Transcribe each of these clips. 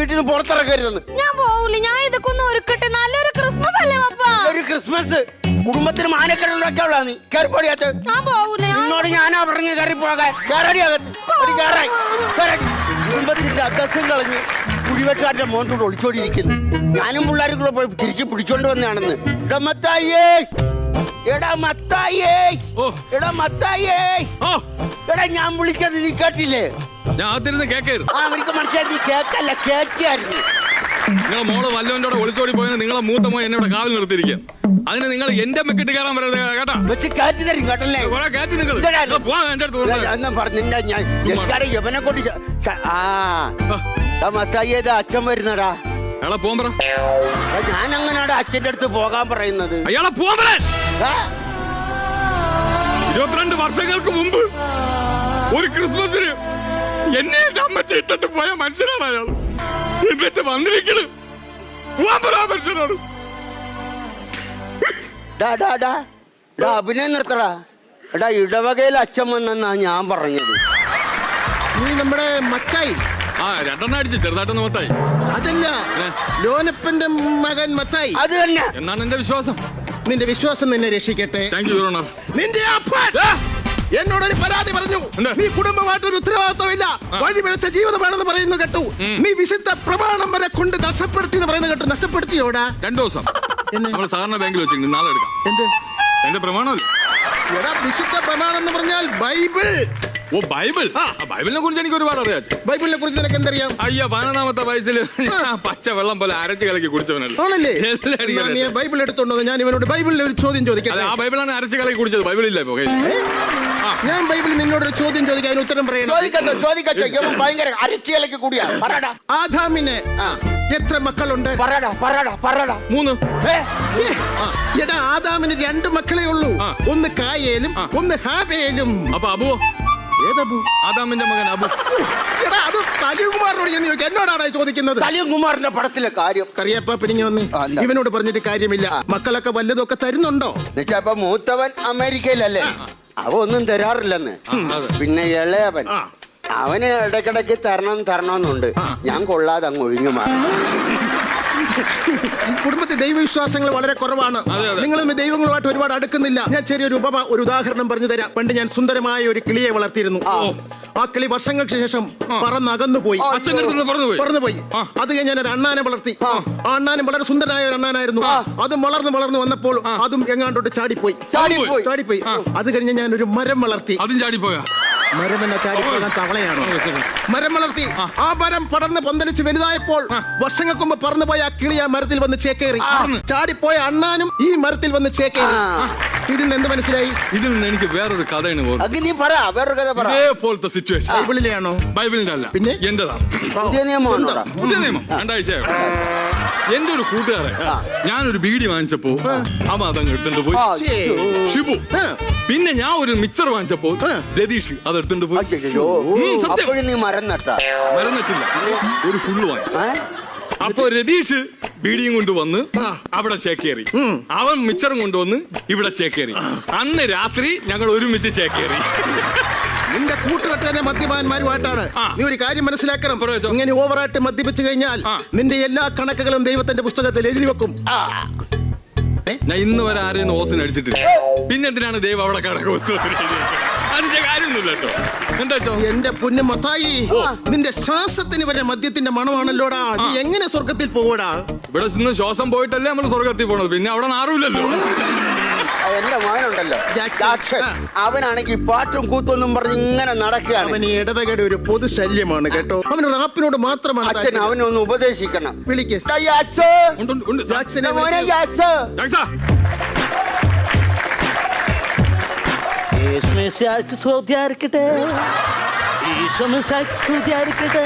വീട്ടിൽ നിന്ന് പുറത്തിറക്കരുതെന്ന് ഞാൻ പോവില്ല ഞാൻ ഇതൊക്കെ ഒന്ന് ഒരുക്കട്ടെ. നല്ലൊരു ക്രിസ്മസ് അല്ലേ പപ്പ? ഒരു ക്രിസ്മസ് കുടുംബത്തിന് മാനക്കെടുള്ളൊക്കെ ഉള്ള നീ. കയറിപ്പോടിയകത്ത് ഞാൻ പോവില്ല ഞാൻ നിന്നോട് ഞാനാ പറഞ്ഞു കയറി പോകാൻ. കയറടി അകത്ത്. ഒരു കയറായി കയറടി. കുടുംബത്തിന്റെ അന്തസ്സം കളഞ്ഞ് കുഴിവെട്ടുകാരുടെ കൂടെ ഒളിച്ചോടിയിരിക്കുന്നു. ഞാനും പിള്ളേരും കൂടെ പോയി തിരിച്ച് പിടിച്ചോണ്ട് വന്നാണെന്ന് എടാ മത്തായേ എടാ മത്തായിയേ. ഓ. എടാ മത്തായിയേ. ഓ. എടാ ഞാൻ വിളിച്ചത് നീ കേട്ടില്ലേ? ഞാൻ അകത്തിരുന്ന് കേക്കായിരുന്നു ആ എനിക്ക് മനസ്സിലായി നീ കേക്കല്ല കേക്കായിരുന്നു നിങ്ങളെ മോൾ വല്ലവന്റെ കൂടെ ഒളിച്ചോടി പോയതിന് നിങ്ങളെ മൂത്ത മോൻ എന്നോട് കാവൽ നിർത്തിയിരിക്കാം അതിന് നിങ്ങൾ എന്റെ മെക്കിട്ട് കയറാൻ വരരുത് കേട്ടാ. വെച്ച് കാറ്റ് തരും കേട്ടല്ലേ? കുറെ കയറ്റി നിങ്ങൾ ഇതെടാ. പോവാൻ എന്റെ അടുത്ത് വന്നത്. ഞാൻ പറഞ്ഞില്ല ഞാൻ എനിക്കറിയാം യവനെ കൊണ്ട് ശ- ശ- ആ. മത്തായിയേതാ അച്ഛൻ വരുന്നടാ? അയാളെ പോകാൻ പറ. ഞാൻ അങ്ങനെയാണ് അച്ഛന്റെ അടുത്ത് പോകാൻ പറയുന്നത്? അയാളെ പോകാൻ പറ. ആ, ഇരുപത്തിരണ്ട് വർഷങ്ങൾക്ക് മുമ്പ് ഒരു ക്രിസ്മസിന് എന്നെ എന്റെ അമ്മച്ച ഇട്ടിട്ട് പോയ മനുഷ്യനാണ് അയാൾ എന്നിട്ട് വന്നിരിക്കണ്. പോവാൻ പറ മനുഷ്യനാണ് ഡാ, ഡാ, ഡാ. ഡാ, അഭിനയം നിർത്തടാ. എടാ ഇടവകയിൽ അച്ഛൻ വന്നെന്നാ ഞാൻ പറഞ്ഞത്. നീ നമ്മുടെ മത്തായി ആ രണ്ടെണ്ണം അടിച്ച് ചെറുതായിട്ടൊന്ന് മത്തായി അതല്ല? ലോനപ്പന്റെ മകൻ മത്തായി അത് തന്നെ. എന്നാണ് എന്റെ വിശ്വാസം? നിന്റെ വിശ്വാസം നിന്നെ രക്ഷിക്കട്ടെ. താങ്ക് യു നിന്റെ അപ്പൻ. എന്നോടൊരു പരാതി പറഞ്ഞു. നീ കുടുംബമായിട്ടൊരു ഉത്തരവാദിത്വമില്ല. വഴി പിഴച്ച ജീവിതമാണെന്ന് പറയുന്നു കേട്ടു. നീ വിശുദ്ധ പ്രമാണം വരെ കൊണ്ട് നഷ്ടപ്പെടുത്തി എന്ന് പറയുന്നത് കേട്ടു. നഷ്ടപ്പെടുത്തിയോടാ? രണ്ടു ദിവസം. നമ്മൾ സാധാരണ ബാങ്കിൽ വെച്ചിട്ടുണ്ട് നാളെ എടുക്കാം. എന്ത്? എന്റെ പ്രമാണമല്ലേ? എടാ വിശുദ്ധ പ്രമാണം എന്ന് പറഞ്ഞാൽ ബൈബിൾ. ഓ ബൈബിൾ? ബൈബിളിനെ കുറിച്ച് എനിക്ക് ഒരുപാട് അറിയാം. ബൈബിളിനെ കുറിച്ച് നിനക്ക് എന്തറിയാം? അയ്യോ പതിനൊന്നാമത്തെ വയസ്സിൽ പച്ച വെള്ളം പോലെ അരച്ച് കലക്കി കുടിച്ചവനല്ലേ. ബൈബിൾ എടുത്തോണ്ടോ ഞാൻ ഇവനോട് ബൈബിളിൽ ഒരു ചോദ്യം ചോദിക്കാം ആ ബൈബിളാണ് അരച്ച് കലക്കി കുടിച്ചത്. ബൈബിളില്ല ഇപ്പൊ. ഞാൻ ബൈബിളിൽ നിന്നോടൊരു ചോദ്യം ചോദിക്കാൻ അതിന് ഉത്തരം പറയണം. ചോദിക്കത്തോ ചോദിക്കത്തോ. ഇവൻ ഭയങ്കര അരച്ചിയലക്ക് കൂടിയാ. പറടാ. ആദാമിന് എത്ര മക്കളുണ്ട്? പറടാ പറടാ പറടാ. മൂന്ന്. ഏ? ഛേ, എടാ ആദാമിന് രണ്ട് മക്കളെ ഉള്ളൂ. ഒന്ന് കായേലും ഒന്ന് ഹാബേലും. അപ്പൊ അബുവോ? ഏതബു? ആദാമിന്റെ മകൻ അബു. എടാ അത് സലികുമാറിനോട് എന്ന് ചോദിക്കാം. എന്നോടാണ് ഈ ചോദിക്കുന്നത്? കലിയകുമാറിന്റെ പടത്തിലെ കാര്യം. കറിയപ്പ പിരിഞ്ഞു വന്ന്. ആ, ഇവനോട് പറഞ്ഞിട്ട് കാര്യമില്ല. മക്കളൊക്കെ വല്ലതൊക്കെ തരുന്നുണ്ടോ? എന്നുവെച്ചാ ഇപ്പൊ മൂത്തവൻ അമേരിക്കയിലല്ലേ? അവ ഒന്നും തരാറില്ലെന്ന്. അതെ. പിന്നെ ഇളയവൻ. ആ. അവന് ഇടക്കിടക്ക് തരണം തരണമെന്നുണ്ട് ഞാൻ കൊള്ളാതെ അങ്ങ് ഒഴിഞ്ഞു മാറി. കുടുംബത്തിൽ ദൈവവിശ്വാസങ്ങൾ വളരെ കുറവാണ്. നിങ്ങൾ ദൈവങ്ങളുമായിട്ട് ഒരുപാട് അടുക്കുന്നില്ല. ഞാൻ ചെറിയൊരു ഉപമ ഒരു ഉദാഹരണം പറഞ്ഞു തരാം. പണ്ട് ഞാൻ സുന്ദരമായ ഒരു കിളിയെ വളർത്തിയിരുന്നു. ആ. കിളി വർഷങ്ങൾക്ക് ശേഷം പറന്നകന്നു പോയി പറന്നുപോയി. അത് ഞാൻ ഒരു അണ്ണാനെ വളർത്തി. ആ. അണ്ണാനും വളരെ സുന്ദരനായ ഒരു അണ്ണാനായിരുന്നു. അതും വളർന്ന് വളർന്നു വന്നപ്പോൾ അതും എങ്ങാണ്ടോട്ട് ചാടിപ്പോയി. ചാടിപ്പോയി. ചാടിപ്പോയി. അത് കഴിഞ്ഞ് ഞാൻ ഒരു മരം വളർത്തി. അതും ചാടിപ്പോയാ? മരം എന്ന ചാടിപ്പോകാൻ തവളയാണോ? മരം വളർത്തി. ആ. മരം പടർന്ന് പന്തലിച്ച് വലുതായപ്പോൾ വർഷങ്ങൾക്ക് മുമ്പ് പറന്നുപോയ ആ കിളി ആ മരത്തിൽ വന്ന് ചേക്കേറി. ചാടിപ്പോയ അണ്ണാനും ഈ മരത്തിൽ വന്ന് ചേക്കേറി. ഇതിൽ നിന്ന് എന്ത് മനസ്സിലായി? ഇതിൽ നിന്ന് എനിക്ക് വേറൊരു കഥയാണ് നീ പറ വേറൊരു കഥ പറ. ഇതേപോലത്തെ സിറ്റുവേഷൻ ബൈബിളിലെയാണോ? ബൈബിളിന്റെ അല്ല പിന്നെ? എന്റേതാണ്. പുതിയ നിയമമാണോടാ പുതിയ നിയമം. രണ്ടാഴ്ചയായോ? എന്റെ ഒരു കൂട്ടുകാരൻ ഞാനൊരു ബീഡി വാങ്ങിച്ചപ്പോ അവൻ അതങ്ങ് എടുത്തിട്ട് പോയി. ഷിബു പിന്നെ ഞാൻ ഒരു മിക്സർ വാങ്ങിച്ചപ്പോ രതീഷ് അത് എടുത്തിട്ട് പോയി. സത്യം. നീ മരുന്നിട്ടില്ല ഒരു ഫുള്ള് വാങ്ങി? അപ്പൊ രതീഷ് ബീഡിയും കൊണ്ട് വന്ന് അവിടെ ചേക്കേറി. അവൻ മിച്ചറും കൊണ്ടുവന്ന് ഇവിടെ ചേക്കേറി. അന്ന് രാത്രി ഞങ്ങൾ ഒരുമിച്ച് ചേക്കേറി. നിന്റെ കൂട്ടുകെട്ട് തന്നെ മദ്യപാന്മാരുമായിട്ടാണ് നീ ഒരു കാര്യം മനസ്സിലാക്കണം. ഇങ്ങനെ ഓവറായിട്ട് മദ്യപിച്ചു കഴിഞ്ഞാൽ നിന്റെ എല്ലാ കണക്കുകളും ദൈവത്തിന്റെ പുസ്തകത്തിൽ എഴുതി വെക്കും. ഞാൻ ഇന്ന് വരെ ആരെയും ഓസിന് അടിച്ചിട്ടില്ല. പിന്നെ എന്തിനാണ് ദൈവം അവിടെ കണക്ക് പുസ്തകത്തിൽ? അതിന്റെ കാര്യമൊന്നുമില്ല കേട്ടോ. എന്റെ പൊന്നു മത്തായി നിന്റെ ശ്വാസത്തിന് വരെ മദ്യത്തിന്റെ മണമാണല്ലോടാ. നീ എങ്ങനെ സ്വർഗത്തിൽ പോകൂടാ ഇവിടെ നിന്ന് ശ്വാസം പോയിട്ടല്ലേ നമ്മൾ സ്വർഗത്തിൽ പോണത്? പിന്നെ അവിടെ നാറുമില്ലല്ലോ. എന്റെ മകനുണ്ടല്ലോ ജാക്സൺ. ജാക്സൺ ആ. അവനാണെങ്കിൽ പാട്ടും കൂത്തൊന്നും പറഞ്ഞ് ഇങ്ങനെ നടക്കുകയാണ് അവൻ ഈ ഇടവകയുടെ ഒരു പൊതു ശല്യമാണ് കേട്ടോ അവൻ റാപ്പിനോട് മാത്രമാണ് അച്ഛൻ താല്പര്യം. അവനെ ഒന്ന് ഉപദേശിക്കണം വിളിക്ക് ദാ യാച്ചോ. ഉണ്ട്, ഉണ്ട്, ഉണ്ട്. ജാക്സനെ ദാ മോനെ വിളിക്ക്. യാച്ചോ. ജാക്സാ, യേശുമിശിഹായ്ക്ക് സ്തുതിയായിരിക്കട്ടെ. സ്തുതിയായിരിക്കട്ടെ.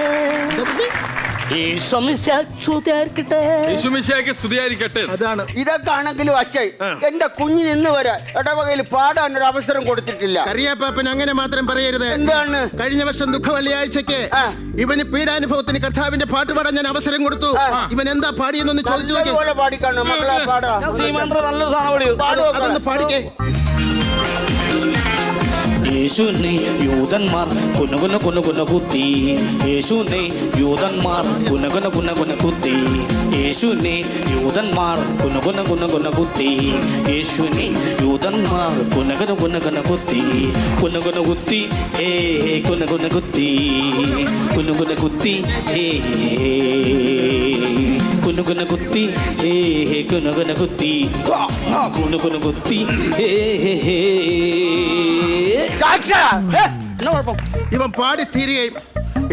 യേശുമിശിഹായ്ക്ക് സ്തുതിയായിരിക്കട്ടെ. അതാണ്. ഇതൊക്കെ ആണെങ്കിലും അച്ഛൻ എന്റെ കുഞ്ഞിന് ഇന്ന് വരെ ഇടവകയിൽ പാടാൻ ഒരു അവസരം കൊടുത്തിട്ടില്ല. കറിയാപ്പാപ്പൻ അങ്ങനെ മാത്രം പറയരുത്. എന്താണ്? കഴിഞ്ഞ വർഷം ദുഃഖ വെള്ളിയാഴ്ചക്ക് ആ. ഇവന് പീഡാനുഭവത്തിന് കർത്താവിന്റെ പാട്ട് പാടാൻ ഞാൻ അവസരം കൊടുത്തു. ഇവൻ എന്താ പാടിയെന്നൊന്ന് ചോദിച്ചു നല്ലതുപോലെ പാടിക്കാണോ മക്കളെ പാടാ? നല്ലൊരു സാധനം പാടിക്കേ. യേശുവിനെ യൂതന്മാർ കുനകുന കുന കുന കുത്തി യേശുവിനെ യൂതന്മാർ കുനകുന കുന കുന കുത്തി യേശുവിനെ യൂതന്മാർ കുനകുന കുന കുന കുത്തി യേശുവിനെ യൂതന്മാർ കുനകുന കുന കുന കുത്തി കുനകുന കുത്തി ഏ കുനകുന കുത്തി കുനകുന കുത്തി ഏ കുനുകുന കുത്തി ഏ കുനുകുന കുത്തി കുനുകുന കുത്തി ഏ ഇവൻ പാടി തീരുകയും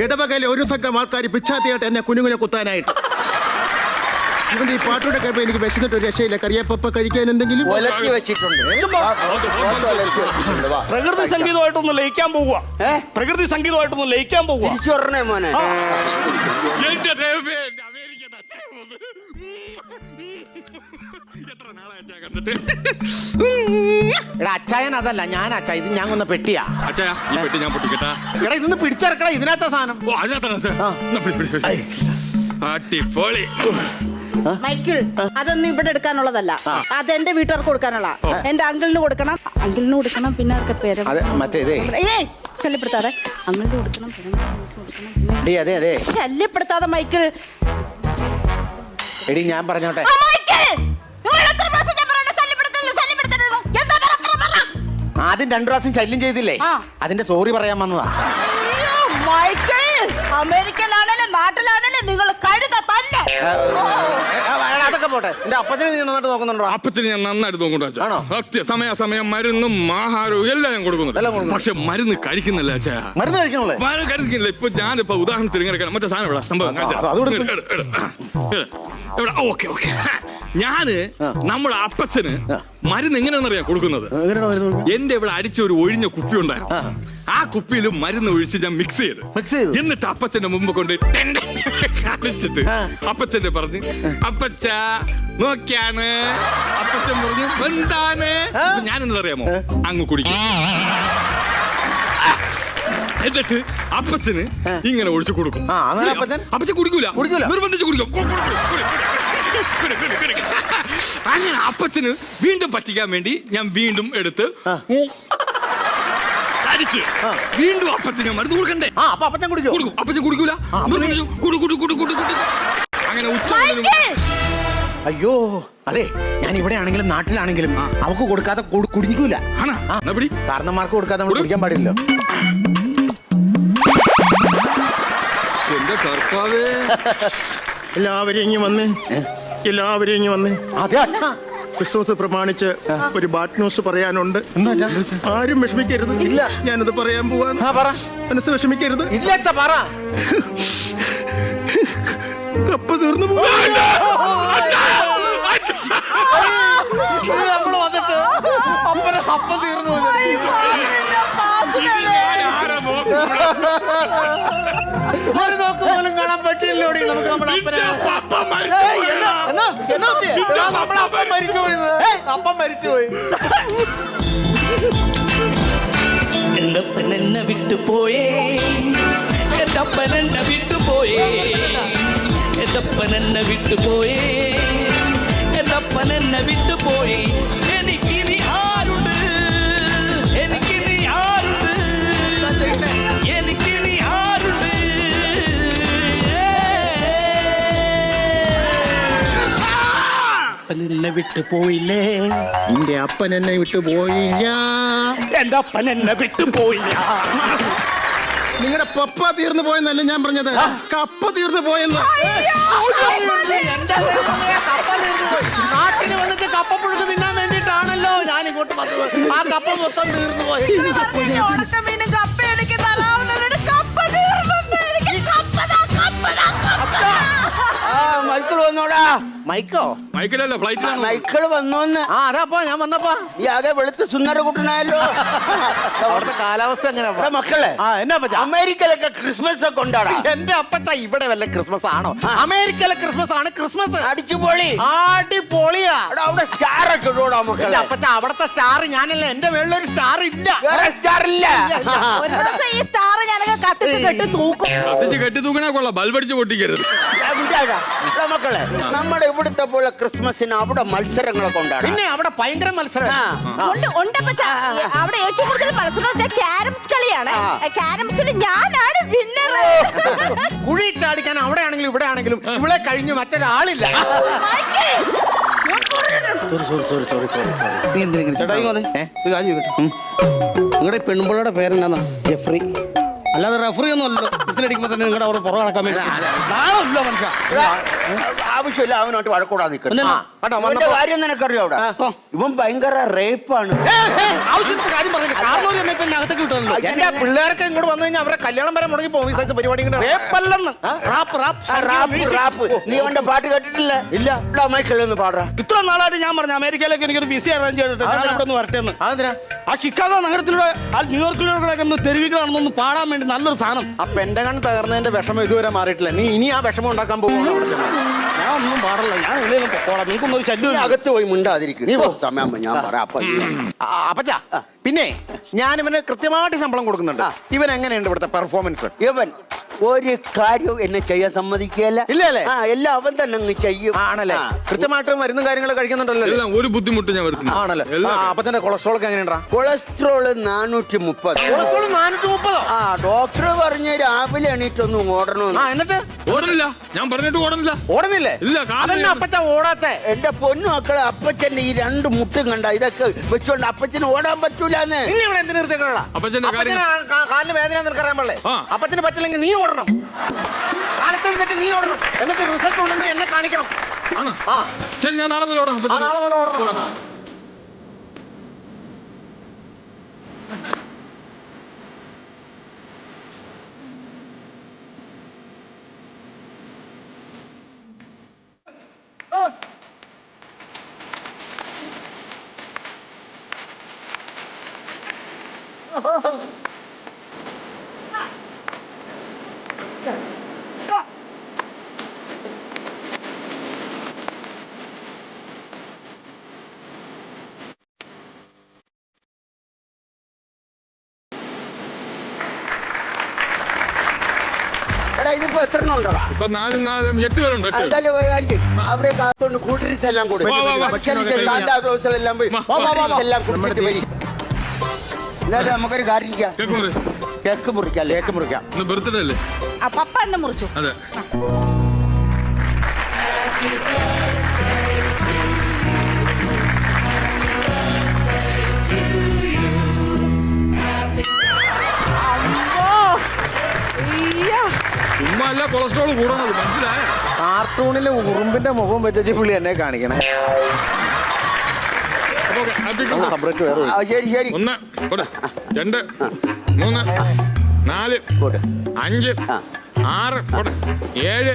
ഇടവകയിലെ ഒരു സംഘം ആൾക്കാർ പിച്ചാത്തിയായിട്ട് എന്നെ കുഞ്ഞുകുഞ്ഞെ കുത്താനായിട്ട് ഇവന്റെ ഈ പാട്ടോടെ കേൾപ്പോ എനിക്ക് വെച്ചിട്ട് ഒരു രക്ഷയില്ല കറിയപ്പ കഴിക്കാൻ എന്തെങ്കിലും ഒലക്കി വെച്ചിട്ടുണ്ട്. പ്രകൃതി സംഗീതമായിട്ടൊന്ന് ലയിക്കാൻ പോവുക പ്രകൃതി സംഗീതമായിട്ടൊന്ന് ലയിക്കാൻ പോവുക തിരിച്ചു വരണേ മോനെ എന്റെ അമേരിക്കൻ. എത്ര നാളായി അച്ഛാ കണ്ടിട്ട്? എടാ അച്ചായൻ അതല്ല ഞാൻ അച്ചായ ഇത് ഞാൻ കൊന്ന പെട്ടിയാ. അച്ഛാ ഈ പെട്ടി ഞാൻ പൊട്ടിക്കട്ടാ. എടാ ഇതൊന്ന് പിടിച്ചെടുക്കടാ ഇതിനകത്ത സാധനം. ഓ അതിനകത്താണ് അച്ഛാ. അടിപൊളി. മൈക്കിൾ അതൊന്നും ഇവിടെ എടുക്കാനുള്ളതല്ല. അത് എന്റെ വീട്ടുകാർക്ക് കൊടുക്കാനുള്ള. എന്റെ അങ്കിളിന് കൊടുക്കണം. അങ്കിളിന് കൊടുക്കണം പിന്നെ അവർക്ക് പേര് അതെ മറ്റേ ഇതേ. ഏയ് ശല്യപ്പെടുത്താതെ. അങ്കിളിന് കൊടുക്കണം പിന്നെ ശല്യപ്പെടുത്താതെ മൈക്കിൾ. എടി ഞാൻ പറഞ്ഞോട്ടെ. ആദ്യം രണ്ടു പ്രാവശ്യം ശല്യം ചെയ്തില്ലേ? ആ. അതിന്റെ സോറി പറയാൻ വന്നതാ. അയ്യോ, മൈക്കിൾ. നിങ്ങൾ കഴുത തന്നെ ഓ. എടാ, അതൊക്കെ പോട്ടെ. എന്റെ അപ്പച്ചനെ നീ നന്നായിട്ട് നോക്കുന്നുണ്ടോ? അപ്പത്തിന് ഞാൻ നന്നായിട്ട് നോക്കണ്ട അച്ഛാ. ആണോ? സത്യ സമയാസമയം മരുന്നും ആഹാരവും എല്ലാം ഞാൻ കൊടുക്കുന്നുണ്ട്. എല്ലാം കൊടുക്കുന്നുണ്ട്. പക്ഷെ മരുന്ന് കഴിക്കുന്നില്ല അച്ഛാ. മരുന്ന് കഴിക്കണല്ലേ മരുന്ന് കഴിക്കുന്നില്ല. ഇപ്പൊ ഞാനിപ്പോ ഉദാഹരണത്തിന് ഇങ്ങനെ കാണാം. മറ്റേ സാധനം ഇവിടെ സംഭവം കാണിച്ചു അത്. ഇവിടെ ഓക്കെ ഓക്കെ. ഞാൻ നമ്മുടെ അപ്പച്ചന് മരുന്ന് എങ്ങനെയാണെന്നറിയാം കൊടുക്കുന്നത്? എങ്ങനെയാണോ മരുന്ന് കൊടുക്കുന്നത്? എന്റെ ഇവിടെ അടിച്ച ഒരു ഒഴിഞ്ഞ കുപ്പി ഉണ്ടായിരുന്നു. ആ. കുപ്പിയിൽ മരുന്ന് ഒഴിച്ച് ഞാൻ മിക്സ് ചെയ്ത്? എന്നിട്ട് അപ്പച്ചന്റെ മുമ്പ് കൊണ്ട് അടിച്ചിട്ട് കാണിച്ചിട്ട്. അപ്പച്ചന്റെ പറഞ്ഞ് അപ്പച്ച നോക്കിയാണ്. അപ്പച്ചൻ പറഞ്ഞു എന്താണ്? ഞാൻ എന്നറിയാമോ അങ്ങ് കുടിക്കും. എന്നിട്ട് അപ്പച്ചന് ഇങ്ങനെ ഒഴിച്ചു കൊടുക്കും. അപ്പച്ചൻ? കുടിക്കൂല? നിർബന്ധിച്ച് കുടിക്കും. അങ്ങനെ അപ്പച്ചന് വീണ്ടും പറ്റിക്കാൻ വേണ്ടി ഞാൻ വീണ്ടും എടുത്ത് അടിച്ച്. വീണ്ടും അപ്പച്ചന് മരുന്ന് കൊടുക്കണ്ടേ? ആ അപ്പൊ അപ്പച്ചൻ കുടിക്കും? കൊടുക്കും. അപ്പച്ചൻ കുടിക്കൂല? നിർബന്ധിച്ച് കുടി കുടി കുടി കുടി കുടി. അങ്ങനെ ഉച്ച അയ്യോ അതെ ഞാൻ ഇവിടെ ആണെങ്കിലും നാട്ടിലാണെങ്കിലും അവക്ക് കൊടുക്കാതെ കൊടു- കുടിക്കൂല. കാരണന്മാർക്ക് കൊടുക്കാതെ നമ്മൾ കുടിക്കാൻ പാടില്ലല്ലോ. എല്ലാവരും ഇങ്ങി വന്നേ. എല്ലാവരും ഇങ്ങി വന്നേ. അതെ അച്ഛാ. ക്രിസ്മസ് പ്രമാണിച്ച് ഒരു ബാഡ് ന്യൂസ് പറയാനുണ്ട്. ആരും വിഷമിക്കരുത്. ഇല്ല. ഞാനത് പറയാൻ പോവാ ആ പറ. മനസ്സ് വിഷമിക്കരുത്. ഇല്ല അച്ഛാ പറ. കപ്പ തീർന്നു പോവാ നമ്മൾ വന്നിട്ട് അപ്പന അപ്പം തീർന്നു ഒരു നോക്ക് പോലും കാണാൻ പറ്റില്ലോടി നമുക്ക് നമ്മുടെ അപ്പനെ ആ, നമ്മുടെ അപ്പം മരിച്ചു പോയി. അപ്പം മരിച്ചു പോയി. എന്റെ അപ്പൻ എന്നെ വിട്ടു പോയേ. എന്തപ്പൻ അപ്പൻ എന്നെ വിട്ടു പോയേ. എന്തപ്പൻ അപ്പൻ എന്നെ വിട്ടു പോയേ. എന്തപ്പൻ അപ്പൻ എന്നെ വിട്ടു പോയി. അപ്പൻ എന്നെ വിട്ടു പോയില്ലേ? എന്റെ അപ്പൻ എന്നെ വിട്ടു പോയില്ല. എന്റെ അപ്പൻ എന്നെ വിട്ടു പോയില്ല. നിങ്ങളുടെ പപ്പ തീർന്നു പോയെന്നല്ല ഞാൻ പറഞ്ഞത്? കപ്പ തീർന്നു പോയെന്ന്. നാട്ടിൽ വന്നിട്ട് കപ്പ പുഴുക്ക് തിന്നാൻ വേണ്ടിട്ടാണല്ലോ ഞാൻ ഇങ്ങോട്ട് വന്നത്. ആ കപ്പ മൊത്തം തീർന്നു പോയി. കപ്പ എനിക്ക് താ. മൈക്കിൾ വന്നോടാ. മൈക്കോ? മൈക്കിലല്ല ഫ്ലൈറ്റിലാണ് മൈക്കിൾ വന്നോന്ന്. ആ അതാപ്പോ ഞാൻ വന്നപ്പോ. ഈ ആകെ വെളുത്ത് സുന്ദര കുട്ടനായല്ലോ അവിടുത്തെ കാലാവസ്ഥ എങ്ങനെയാ എങ്ങനെ മക്കളെ ആ എന്നാ പറ്റ അമേരിക്കയിലൊക്കെ ക്രിസ്മസ് ഒക്കെ ഉണ്ടാടാ? എന്റെ അപ്പച്ച ഇവിടെ വല്ല ക്രിസ്മസ് ആണോ? അമേരിക്കയിലെ ക്രിസ്മസ് ആണ് ക്രിസ്മസ്. അടിച്ചുപൊളി. അടിപൊളിയാ. എടാ, അവിടെ സ്റ്റാർ ഒക്കെ ഇടോടാ എന്റെ മക്കളെ അപ്പച്ച അവിടത്തെ സ്റ്റാർ ഞാനല്ല എന്റെ മേളിലൊരു സ്റ്റാർ ഇല്ല. വേറെ സ്റ്റാർ ഇല്ല. ഒരു ഈ സ്റ്റാർ ഞാനൊക്കെ കത്തിച്ച് കെട്ടി തൂക്കും. കത്തിച്ച് കെട്ടി തൂക്കണേ കൊള്ളാം. ബൾബടിച്ച് പൊട്ടിക്കരുത്. മക്കളെ നമ്മുടെ ഇവിടുത്തെ പോലെ ക്രിസ്മസിന് അവിടെ മത്സരങ്ങളൊക്കെ ഉണ്ടാണ്. പിന്നെ അവിടെ ഭയങ്കര മത്സരം. അവിടെ ഏറ്റവും കൂടുതൽ മത്സരം ക്യാരംസ് കളിയാണ്. ക്യാരംസിൽ ഞാനാണ് വിന്നർ കുഴി ചാടിക്കാൻ അവിടെ ആണെങ്കിലും ഇവിടെ ആണെങ്കിലും ഇവിടെ കഴിഞ്ഞ് മറ്റൊരാളില്ല നിങ്ങളുടെ പെൺപിള്ളയുടെ പേരെന്താ ജെഫ്രി. അല്ലാതെ റെഫറി ഒന്നും അല്ലല്ലോ വിസിലടിക്കുമ്പോ തന്നെ നിങ്ങളുടെ അവിടെ പുറകെ നടക്കാൻ വേണ്ടി. മനുഷ്യ. ആവശ്യമില്ല അവനോട്ട് വഴക്കൂടാ നിൽക്കുന്നു പിന്നെ? കേട്ടോ, ഇവന്റെ വന്നപ്പോ- കാര്യം നിനക്കറിയോ അവിടെ? ഇവൻ ഭയങ്കര റേപ്പാണ്. കാര്യം പറഞ്ഞു എന്നെ പിന്നെ അകത്തേക്ക് വിട്ടല്ലോ എന്റെ പിള്ളേർക്ക് ഇങ്ങോട്ട് വന്നു കഴിഞ്ഞാൽ അവരെ കല്യാണം വരെ മുടങ്ങി പോകും ഈ സൈസ് പരിപാടി ഇങ്ങനെ. റേപ്പല്ലെന്ന്. റാപ്പ് റാപ്പ് ആ, റാപ്പ് റാപ്പ്. നീ അവന്റെ പാട്ട് കേട്ടിട്ടില്ല? ഇല്ല. ഒന്ന് പാടാ ഇത്ര നാളായിട്ട് ഞാൻ പറഞ്ഞു അമേരിക്കയിലേക്ക് എനിക്കൊരു വിസ അറേഞ്ച് ചെയ്തിട്ട് ഞാൻ ഇവിടെ ഒന്ന് വരട്ടെ എന്ന് അതെന്തിനാ? ആ ഷിക്കാഗോ നഗരത്തിലൂടെ ആ ന്യൂയോർക്കിലൂടെ ഒന്ന് തെരുവികളാണെന്നൊന്ന് പാടാൻ വേണ്ടി നല്ലൊരു സാധനം. ആ പെൻഡഗൺ തകർന്നതിന്റെ വിഷമം ഇതുവരെ മാറിയിട്ടില്ല. നീ ഇനി ആ വിഷമം ഉണ്ടാക്കാൻ പോകുന്നു അവിടെ ചെന്ന്. ഞാൻ ഒന്നും പാടില്ല. ഞാൻ എവിടെയും പോടാം നിങ്ങൾക്കൊന്നും ഒരു ശല്യം. അകത്ത് പോയി മിണ്ടാതിരിക്കും. നീ സമയം ഞാൻ പറയാം. അപ്പച്ചാ പിന്നെ ഞാൻ ഇവന് കൃത്യമായിട്ട് ശമ്പളം കൊടുക്കുന്നുണ്ട്. ഇവൻ എങ്ങനെയുണ്ട് ഇവിടുത്തെ പെർഫോമൻസ് ഇവൻ ഒരു കാര്യവും എന്നെ ചെയ്യാൻ സമ്മതിക്കുകയല്ല. ഇല്ല അല്ലേ? ആ എല്ലാം അവൻ തന്നെ അങ്ങ് ചെയ്യും. ആണല്ലേ? കൃത്യമായിട്ട് മരുന്നും കാര്യങ്ങളും കഴിക്കുന്നുണ്ടല്ലോ? എല്ലാം ഒരു ബുദ്ധിമുട്ട് ഞാൻ വരുത്തുന്നു. ആണല്ലേ? അപ്പൊ തന്നെ കൊളസ്ട്രോൾ ഒക്കെ എങ്ങനെയുണ്ടാ? കൊളസ്ട്രോൾ നാനൂറ്റി മുപ്പത് കൊളസ്ട്രോൾ നാനൂറ്റി മുപ്പതോ ആ ഡോക്ടർ പറഞ്ഞ് രാവിലെ എണീറ്റൊന്ന് ആ എന്നിട്ട്? ഓടുന്നില്ല. ഞാൻ പറഞ്ഞിട്ട് ഓടുന്നില്ല. ഓടുന്നില്ലേ? ഇല്ല, അതന്നെ അപ്പച്ച ഓടാത്ത. എന്റെ പൊന്നു മക്കളെ അപ്പച്ചന്റെ ഈ രണ്ട് മുട്ടും കണ്ട ഇതൊക്കെ വെച്ചോണ്ട് അപ്പച്ചന് ഓടാൻ പറ്റൂലെന്ന് ഇനി ഇവിടെ എന്തിനു നിർത്തിക്കണടാ അപ്പച്ചന്റെ കാര്യം- കാലിന് വേദന നിനക്കറിയാൻ പാടില്ലേ? ആ. അപ്പച്ചന് പറ്റില്ലെങ്കിൽ നീ ഓടണം. കാലത്ത് എഴുന്നേറ്റ് നീ ഓടണം. എന്നിട്ട് റിസൾട്ട് ഉണ്ടെന്ന് എന്നെ കാണിക്കണം. ആണ്? ആ. ശരി ഞാൻ നാളെ മുതൽ ഓടാം ആ, നാളെ മുതൽ ഓടണം. ഇതിപ്പോ എത്ര ഉണ്ടോടാ ഇപ്പൊ നാല് നാല് എട്ട് പേരുണ്ട് എട്ട് പേര്. എന്തായാലും ചെയ്യ്. അവരെ കാത്തോണ്ട് കൂട്ടിരിച്ചെല്ലാം എല്ലാം വാ, വാ, വാ. കൊടുക്കും സാന്താ ക്ലോസ് എല്ലാം പോയി. എല്ലാം കുടിച്ചിട്ട് വരി എന്നാലും നമുക്കൊരു കാര്യം ചെയ്യാം. കേക്ക് മുറി കേക്ക് മുറിക്കാം കേക്ക് മുറിക്കാം. ഇന്ന് ബർത്ത്ഡേ അല്ലേ? ആ പപ്പ എന്നെ മുറിച്ചു. അതെ. ചുമ്മാ അല്ല കൊളസ്ട്രോൾ കൂടുന്നത് മനസ്സിലായ? കാർട്ടൂണിലെ ഉറുമ്പിന്റെ മുഖം വെച്ചു പുള്ളി എന്നെ കാണിക്കണേ. സെപ്പറേറ്റ് വേറെ ആ, ശരി ശരി. ഒന്ന് കൊടു. രണ്ട് മൂന്ന് നാല് കൊടു. അഞ്ച് ആറ് കൊടു. ഏഴ്.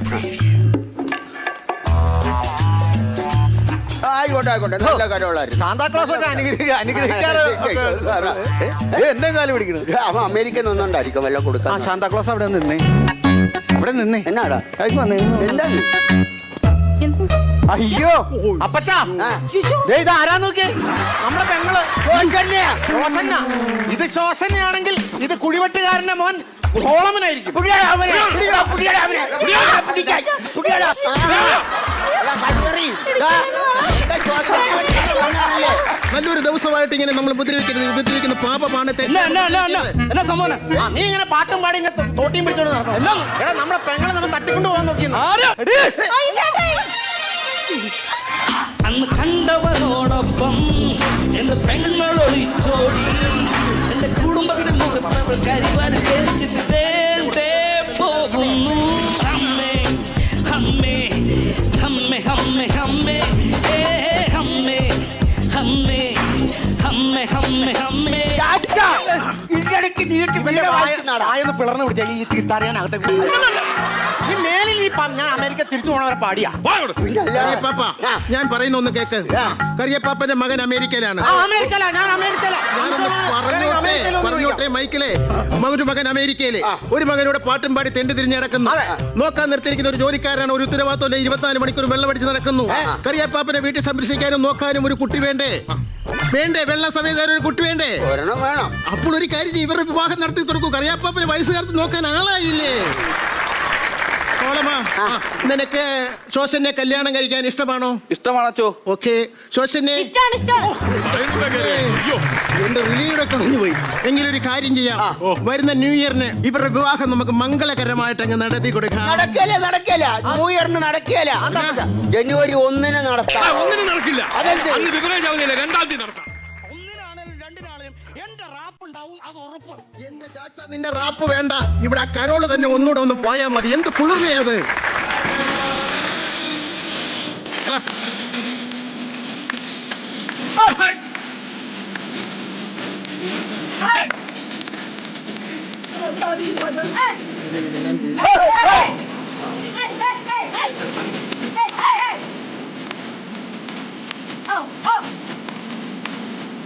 ആയിക്കോട്ടെ ആയിക്കോട്ടെ. നല്ല കാര്യമുള്ളായിരുന്നു സാന്താക്ലോസ് ഒക്കെ അനുഗ്രഹിക്കുക അനുഗ്രഹിക്കാറ് എന്റെ കാലം പിടിക്കണു അവൻ അമേരിക്കൻ ഒന്നുണ്ടായിരിക്കും വല്ല ആ കൊടുക്കാൻ അവിടെ നിന്നേ. അവിടെ നിന്നേ. എന്നാടാ? വന്നേ. എന്താണ് അയ്യോ അപ്പച്ചാ. ദേ ഇത് ആരാ നോക്കിയേ? നമ്മുടെ പെങ്ങൾ. ഇത് ശോഷനയാണെങ്കിൽ ഇത് കുടിവെട്ടുകാരന്റെ മോൻ സോളമനായിരിക്കും? നല്ലൊരു ദിവസമായിട്ട് ഇങ്ങനെ നമ്മൾ ഉപദ്രവിക്കരുത്. ഉപദ്രവിക്കുന്ന പാപമാണ് നീ ഇങ്ങനെ പാട്ടും പാടി തോട്ടിയും പിടിച്ചോണ്ട് നടന്നു? എടാ നമ്മുടെ പെങ്ങളെ നമ്മൾ തട്ടിക്കൊണ്ട് പോകാൻ നോക്കി ആരാ? എടീ. അന്ന് കണ്ടവനോടൊപ്പം എന്റെ പെങ്ങൾ ഒളിച്ചോടി എന്റെ കുടുംബത്തെ മുഖത്തവൾ കരിവാരി പിളർന്ന് പിടിച്ചാൽ ഈ തിരിത്തറിയാൻ അകത്തേക്ക് ഈ മേലിൽ ഈ പ- ഞാൻ അമേരിക്ക തിരിച്ചു പോണവരെ പാടിയാ. കറിയപ്പാപ്പ ഞാൻ പറയുന്ന ഒന്ന് കേക്ക്. കറിയപ്പാപ്പന്റെ മകൻ അമേരിക്കയിലാണ്. ആ, അമേരിക്കയില ഞാൻ അമേരിക്കയില. ഞാനൊന്ന് പറഞ്ഞോട്ടെ പറഞ്ഞോട്ടെ മൈക്കിളെ. ഒരു മകൻ അമേരിക്കയിലെ. ഒരു മകനോട് പാട്ടും പാടി തെണ്ടി തിരിഞ്ഞ് നടക്കുന്നു. നോക്കാൻ നിർത്തിയിരിക്കുന്ന ഒരു ജോലിക്കാരാണ് ഒരു ഉത്തരവാദിത്തം ഇരുപത്തിനാല് മണിക്കൂർ വെള്ളം അടിച്ച് നടക്കുന്നു. കറിയപ്പാപ്പനെ വീട്ടിൽ സംരക്ഷിക്കാനും നോക്കാനും ഒരു കുട്ടി വേണ്ടേ? വേണ്ടേ വെള്ള സമയത്ത് ഒരു കുട്ടി വേണ്ടേ? ഒരെണ്ണം വേണം. അപ്പോൾ ഒരു കാര്യം ഇവരുടെ വിവാഹം നടത്തി കൊടുക്കൂ. കറിയാപ്പാപ്പന് വയസ്സുകാർക്ക് നോക്കാൻ ആളായില്ലേ? ഓളമാ നിനക്ക് ശോശനെ കല്യാണം കഴിക്കാൻ ഇഷ്ടമാണോ? ഇഷ്ടമാണോ ഓക്കെ ശോശനെ ഇഷ്ടാണ് ഇഷ്ടാണ്. അയ്യോ. എന്റെ റിലീയുടെ കളഞ്ഞു പോയി. എങ്കിലൊരു കാര്യം ചെയ്യാം. വരുന്ന ന്യൂ ഇയറിന് ഇവരുടെ വിവാഹം നമുക്ക് മംഗളകരമായിട്ട് അങ്ങ് നടത്തി കൊടുക്കാം. നടക്കേല നടക്കേല. ന്യൂ ഇയറിന് നടക്കല. ജനുവരി ഒന്നിന് നടത്താം. ഒന്നിനും നടക്കില്ല. അതെന്ത്? രണ്ടാം തീയതി നടത്താം. ഉണ്ടാവും അത് ഉറപ്പ് എന്റെ ചാച്ച നിന്റെ റാപ്പ് വേണ്ട ഇവിടെ ആ കരോള് തന്നെ ഒന്നുകൂടെ ഒന്ന് പോയാൽ മതി എന്ത് കുളിർമയത് Oh, oh!